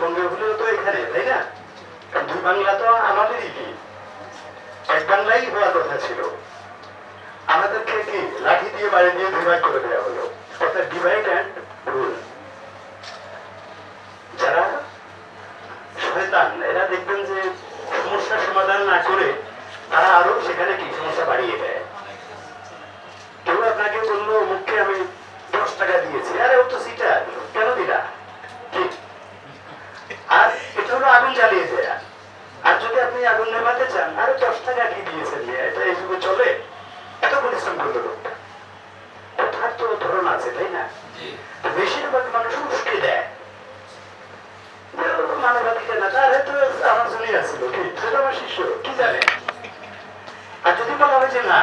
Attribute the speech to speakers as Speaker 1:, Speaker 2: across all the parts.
Speaker 1: পশ্চিমবঙ্গে হলেও তো এখানে, তাই না? দুই বাংলা তো আমাদেরই কি? এক বাংলাই হওয়ার কথা ছিল। আমাদেরকে কি লাঠি দিয়ে বাড়ি দিয়ে ডিভাইড করে দেওয়া হলো? অর্থাৎ ডিভাইড অ্যান্ড রুল যারা শয়তান, এরা দেখবেন যে সমস্যার সমাধান না করে তারা আরও সেখানে কি সমস্যা বাড়িয়ে দেয় কেউ আপনাকে বলল মুখে আমি দশ টাকা দিয়েছি আরে ও তো সিটা কেন দিলা ঠিক আর এটা হলো আগুন জ্বালিয়ে দেয়া আর যদি আপনি আগুন নেভাতে চান আরে দশ টাকা কি দিয়েছেন যে এটা এই যুগে চলে এত পরিশ্রম করল লোকটা কথার তো ধরন আছে তাই না? বেশিরভাগ মানুষ উস্কে দেয়। মানবাধিকার না তার তো আমার জন্যই আসছিল কি সেটা আমার শিষ্য কি জানে? আর যদি বলা হয় যে না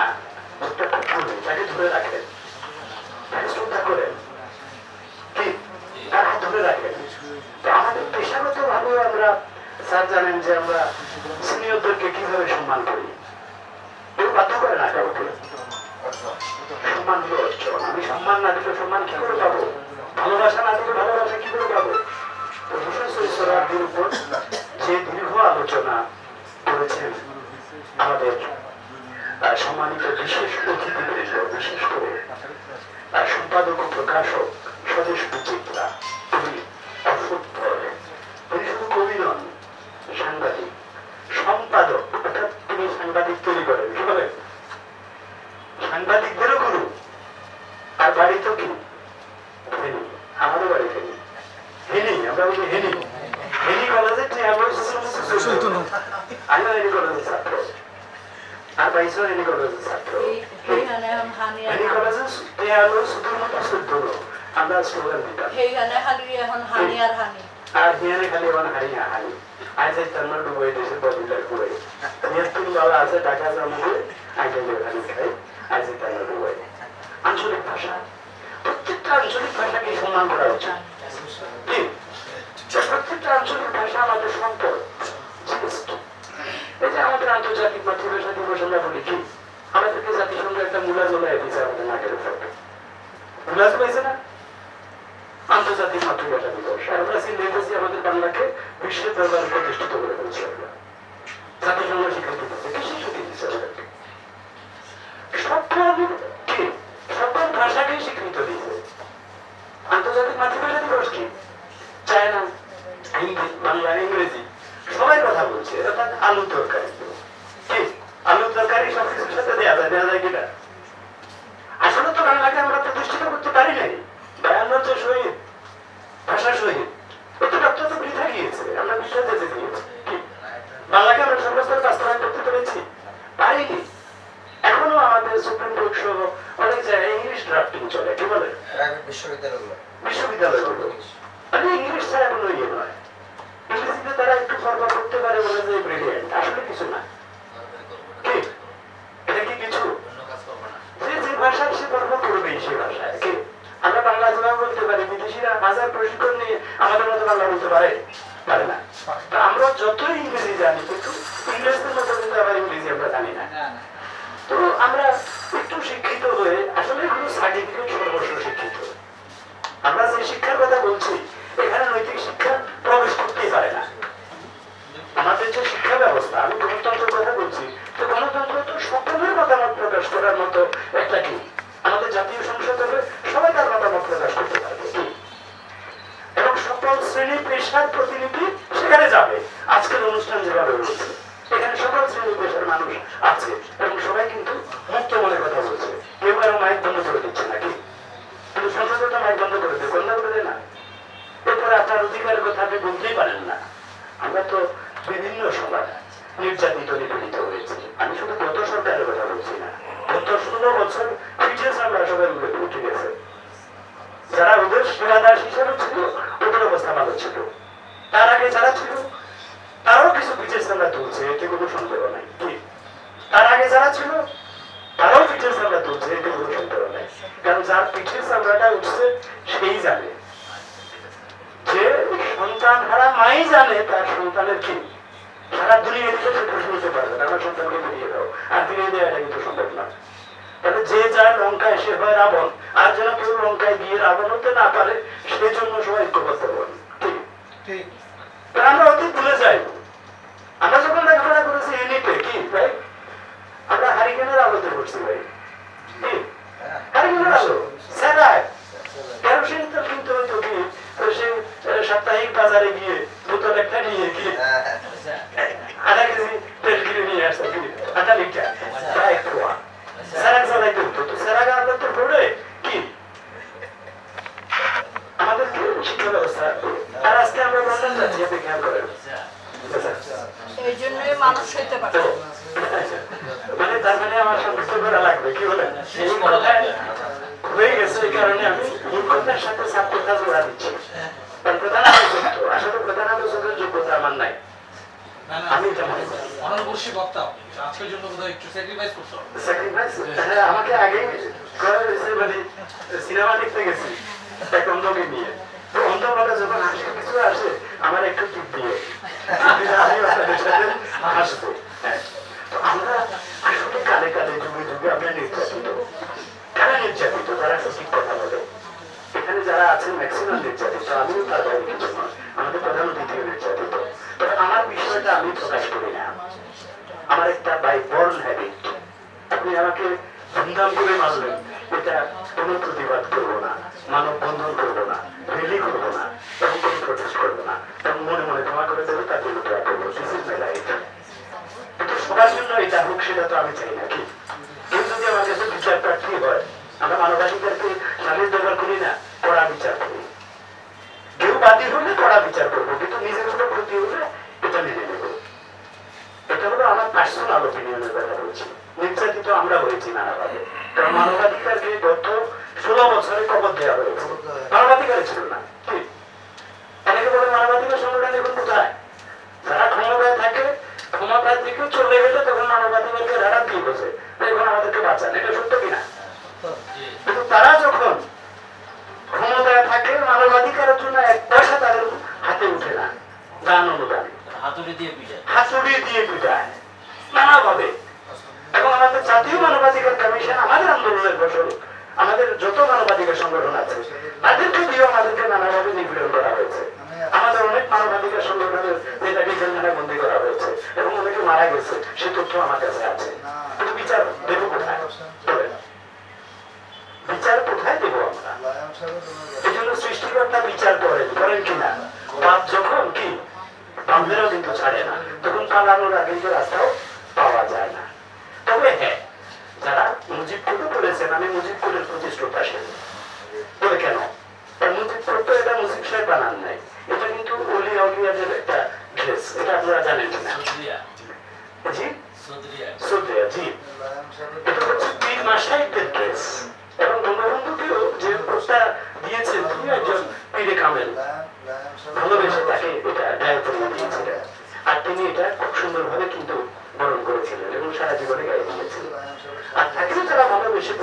Speaker 1: তাকে ধরে রাখেন। তাকে শ্রদ্ধা করেন। কি? তার হাত ধরে রাখেন। আমাদের পেশাগত ভাবে আমরা স্যার জানেন যে আমরা সিনিয়রদেরকে কীভাবে সম্মান করি? কেউ বাধ্য করে না সম্মান হলো আমি সম্মান না দিলে সম্মান কি করে পাবো? ভালোবাসা না দিলে ভালোবাসা কি করে পাবো? যে দীর্ঘ আলোচনা করেছেন আমাদের সম্মানিত বিশেষ অতিথিবৃন্দ, বিশেষ করে সম্পাদক ও প্রকাশক স্বদেশ বিচিত্রা তিনি অসুত্তর তিনি শুধু কবি নন সাংবাদিক সম্পাদক অর্থাৎ তিনি সাংবাদিক তৈরি করেন কি বলেন সাংবাদিকদেরও গুরু আর বাড়ি তো কি ফেনি আমাদের বাড়ি ফেনি হেনি আমরা বলি হেনি হেনি কলেজে আমিও হেনি কলেজের ছাত্র আর বাইশও হেনি কলেজের ছাত্র
Speaker 2: সেইখানে এখন হানি আর
Speaker 1: হেনি কলেজে দেয়ালো শুধুর মতো শুদ্ধ আমরা স্লোগান দিতাম
Speaker 2: সেইখানে খালি এখন হানি আর হানি।
Speaker 1: আর হিয়ানে খালি আমার হারি না হারি আজ এই তার ডুবাই দেশে বদিলার করে হিয়ার বাবা আছে টাকা আছে আমাদের। ওখানে খাই আজ এই তার ডুবাই আঞ্চলিক ভাষা। প্রত্যেকটা আঞ্চলিক ভাষাকে সম্মান করা উচিত। প্রত্যেকটা আঞ্চলিক ভাষা আমাদের সম্পদ। এই যে আমাদের আন্তর্জাতিক মাতৃভাষা দিবস আমরা বলি কি? একটা মুলা জোলাই দিয়েছে আমাদের নাকের উপর। মূলা জোলাইছে না? আন্তর্জাতিক মাতৃভাষা দিবস। আমরা চিন্তা আমাদের বাংলাকে বিশ্বের দরবারে প্রতিষ্ঠিত করে ফেলছি আমরা জাতিসংঘ স্বীকৃতি দিচ্ছে কি স্বীকৃতি দিচ্ছে আমাদেরকে সকল কি সকল ভাষাকে স্বীকৃত দিয়েছে আন্তর্জাতিক মাতৃভাষা দিবস কি চায়না হিন্দি বাংলা ইংরেজি সবাই কথা বলছে অর্থাৎ আলু তরকারি কি আলু তরকারি সব কিছুর সাথে দেওয়া যায় দেওয়া যায় কিনা আসলে তো বাংলাকে আমরা প্রতিষ্ঠিত করতে পারি নাই। বায়ান্নর যে শহীদ ভাষা শহীদ। এত তো বৃথা গিয়েছে আমরা বৃথা যেতে দিয়েছি বাংলাকে আমরা সর্বস্তর বাস্তবায়ন করতে পেরেছি। পারিনি এখনও আমাদের সুপ্রিম কোর্ট সহ অনেক জায়গায় ইংলিশ ড্রাফটিং চলে কি বলে?
Speaker 3: বিশ্ববিদ্যালয়গুলো।
Speaker 1: বিশ্ববিদ্যালয়গুলো। মানে ইংলিশ ছাড়া কোনো ইয়ে নয়। ইংরেজিতে তারা একটু ফরওয়ার্ড করতে পারে বলে যে ব্রিলিয়েন্ট আসলে কিছু না। এটা কি কিছু? যে যে ভাষা সে গর্ব করবে সেই ভাষায়। আমরা বাংলা যেভাবে বলতে পারি বিদেশিরা হাজার প্রশিক্ষণ নিয়ে আমাদের মতো বাংলা বলতে পারে? পারে না। আমরা যতই ইংরেজি জানি কিন্তু ইংরেজদের মতো কিন্তু আবার ইংরেজি আমরা জানি না। তো আমরা একটু শিক্ষিত হয়ে আসলে এগুলো সার্টিফিকেট সর্বস্ব শিক্ষিত। আমরা যে শিক্ষার কথা বলছি এখানে নৈতিক শিক্ষা প্রবেশ করতেই পারে না। আমাদের যে শিক্ষা ব্যবস্থা আমি গণতন্ত্রের কথা বলছি তো গণতন্ত্র তো সকলের মতামত প্রকাশ করার মতো একটা কি অধিকারের কথা আপনি বলতেই পারেন না। আমরা তো বিভিন্ন সময় নির্যাতিত, নিপীড়িত হয়েছি। আমি শুধু গত সরকারের কথা বলছি না, গত ষোলো বছর ফিটে আমরা সবাই উঠে গেছে। যারা ওদের শিরাদাস হিসাবে ছিল, ওদের অবস্থা ভালো ছিল। তার আগে যারা ছিল, তারাও কিছু ফিটে আমরা তুলছে, এতে কোনো সন্দেহ নাই। তার আগে যারা ছিল, তারাও পিঠের চামড়া তুলছে, এতে কোনো সন্দেহ নাই। কারণ যার পিঠের চামড়াটা উঠছে, সেই জানে। সন্তান হারা মাই জানে তার সন্তানের কি? সারা দুনিয়া থেকে সে প্রশ্ন হতে পারবে না আমার সন্তানকে ফিরিয়ে দাও। আর ফিরিয়ে দেওয়া এটা কিন্তু সম্ভব না। তাহলে যে যার লঙ্কায় সে হয় রাবণ আর যেন কেউ লঙ্কায় গিয়ে রাবণ হতে না পারে সেই জন্য সবাই ঐক্যবদ্ধ হন। ঠিক? আমরা অতি ভুলে যাই। আমরা যখন লেখাপড়া করেছি ইউনিটে কি ভাই? আমরা হারিকেনের আলোতে পড়ছি ভাই। হারিকেনের আলো? স্যারায় কেরোসিন তো কিনতে সাপ্তাহিক বাজারে গিয়ে বোতল একটা নিয়ে গিয়ে আধা কেজি তেল কিনে নিয়ে আসতো আধা লিটার। প্রায় খোয়া স্যারাক চালাইতে হতো তো। স্যারাক আমরা তো পড়ে কি? আমাদের কি শিক্ষা ব্যবস্থা আর আজকে আমরা লন্ডন যাচ্ছি আপনি খেয়াল করেন।
Speaker 2: এই জন্যই মানুষ হইতে পারে
Speaker 1: তো, মানে তার মানে আমার সন্তুষ্ট করা লাগবে কি বলেন এই কথায় হয়ে গেছে এই কারণে আমি মূর্খতার সাথে ছাত্রতা জোড়া দিচ্ছি কারণ প্রধান আলোচক তো আসলে প্রধান আলোচকের যোগ্যতা আমার নাই
Speaker 3: না, না,
Speaker 1: আমি এটা মনে করি
Speaker 3: অনর্বশী বক্তা আপনি। আজকের জন্য বোধহয় একটু
Speaker 1: আমাকে মানে সিনেমা দেখতে গেছি নিয়ে। হ্যাঁ। এখানে যারা ম্যাক্সিমাম আমাদের প্রধান অতিথিও নির্যাতিত। আমার বিষয়টা আমি প্রকাশ করি। আমার একটা বাই বর্ন হ্যাবিট আপনি আমাকে ধুমধাম করে মারলেন এটা কোনো প্রতিবাদ করব না মানব বন্ধন করব না রেলি করব না এবং কোনো প্রটেস্ট করব না। এবং মনে মনে ক্ষমা করে দেবো তার জন্য করব দিস ইজ মাই লাইফ সবার জন্য এটা হোক, সেটা তো আমি চাই না কি? কেউ যদি আমার কাছে বিচার প্রার্থী হয়, আমরা মানবাধিকারকে সালিশ ব্যবহার করি না, কড়া বিচার করি। কেউ বাদী হলে কড়া বিচার করব, কিন্তু নিজের উপর ক্ষতি হলে এটা এটা আমার ওপিনিয়নের কথা বলছি। নির্যাতিত আমরা হয়েছি নানাভাবে। কারণ মানবাধিকারকে গত ষোলো বছরে কবর দেওয়া হয়েছে। মানবাধিকার ছিল না। কি? অনেকে বলে মানবাধিকার সংগঠন এখন কোথায়? যারা ক্ষমতায় থাকে ক্ষমতায় থেকে চলে গেলে তখন মানবাধিকারকে রাডা দিয়ে বসে এখন আমাদেরকে বাঁচান। এটা সত্য কিনা? কিন্তু তারা যখন ক্ষমতায় থাকে মানবাধিকারের জন্য এক পয়সা তাদের হাতে উঠে না। দান অনুদানে।
Speaker 3: হাতুড়ি দিয়ে
Speaker 1: হাতুড়ি দিয়ে পিটায়। নানাভাবে। এবং আমাদের জাতীয় মানবাধিকার কমিশন আমাদের আন্দোলনের ফসল, আমাদের যত মানবাধিকার সংগঠন আছে, তাদেরকে দিয়েও আমাদেরকে নানাভাবে নিপীড়ন করা হয়েছে। আমাদের অনেক মানবাধিকার সংগঠনের নেতাকে জেলখানায় বন্দি করা হয়েছে এবং অনেকে মারা গেছে, সে তথ্য আমার কাছে আছে। কিন্তু বিচার দেবো কোথায়। বিচার কোথায় দেবো আমরা? এই জন্য সৃষ্টিকর্তা বিচার করেন করেন কিনা? পাপ যখন কি? বামদেরও কিন্তু ছাড়ে না। তখন পালানোর আগে রাস্তাও পাওয়া যায় না। তবে হ্যাঁ যারা মুজিবপুরে বলেছেন আমি মুজিবপুরের প্রতিষ্ঠাতা প্রতি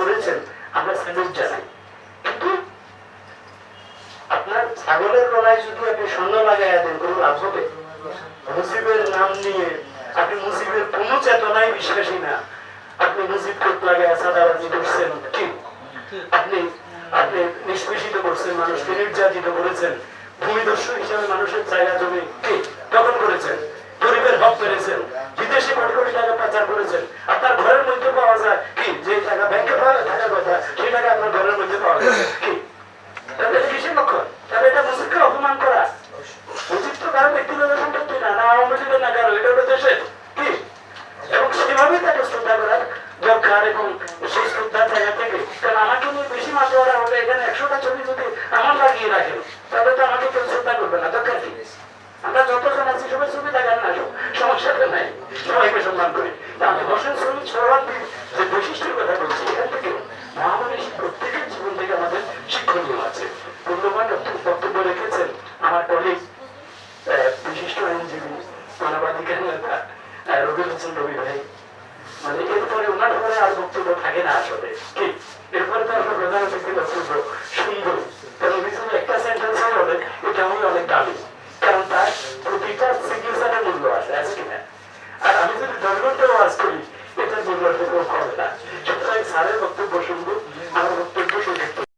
Speaker 1: করেছেন, আমরা স্যালুট জানাই। কিন্তু আপনার ছাগলের গলায় যদি আপনি স্বর্ণ লাগাইয়া দেন, কোনো লাভ হবে? মুজিবের নাম নিয়ে আপনি মুজিবের কোন চেতনায় বিশ্বাসী না। আপনি মুজিব কোট লাগাইয়া সাদাবাজি করছেন কি? আপনি আপনি নিষ্পেষিত করছেন মানুষকে নির্যাতিত করেছেন। ভূমিদস্যু হিসাবে মানুষের জায়গা জমি কি? দখল করেছেন। গরিবের হক মেরেছেন বিদেশে কোটি কোটি টাকা পাচার করেছেন। আপনার ঘরের মধ্যে পাওয়া যায় কি? যে টাকা ব্যাংকে পাওয়া থাকার কথা, সেই টাকা আপনার ঘরের মধ্যে পাওয়া যায় কি? লোকজন আছে, সবাই ছবি দেখার না সমস্যা তো নাই। সবাইকে সম্মান করি। আমি হোসেন ছবি সর্বাধিক যে বৈশিষ্ট্যের কথা বলছি, এখান থেকে মহামারী প্রত্যেকের জীবন থেকে আমাদের শিক্ষণীয় আছে। পূর্ণবান বক্তব্য রেখেছেন আমার কলিগ বিশিষ্ট আইনজীবী মানবাধিকার নেতা রবির হোসেন রবি ভাই। মানে এরপরে ওনার ঘরে আর বক্তব্য থাকে না আসলে। ঠিক এরপরে তো আমরা প্রধান অতিথির বক্তব্য সুন্দর কারণ একটা সেন্টেন্স হলে এটা আমি অনেক দাবি ধর্মকে ওয়াজ করি এটা জীবন থেকে করে না বক্তব্য শুনব আমার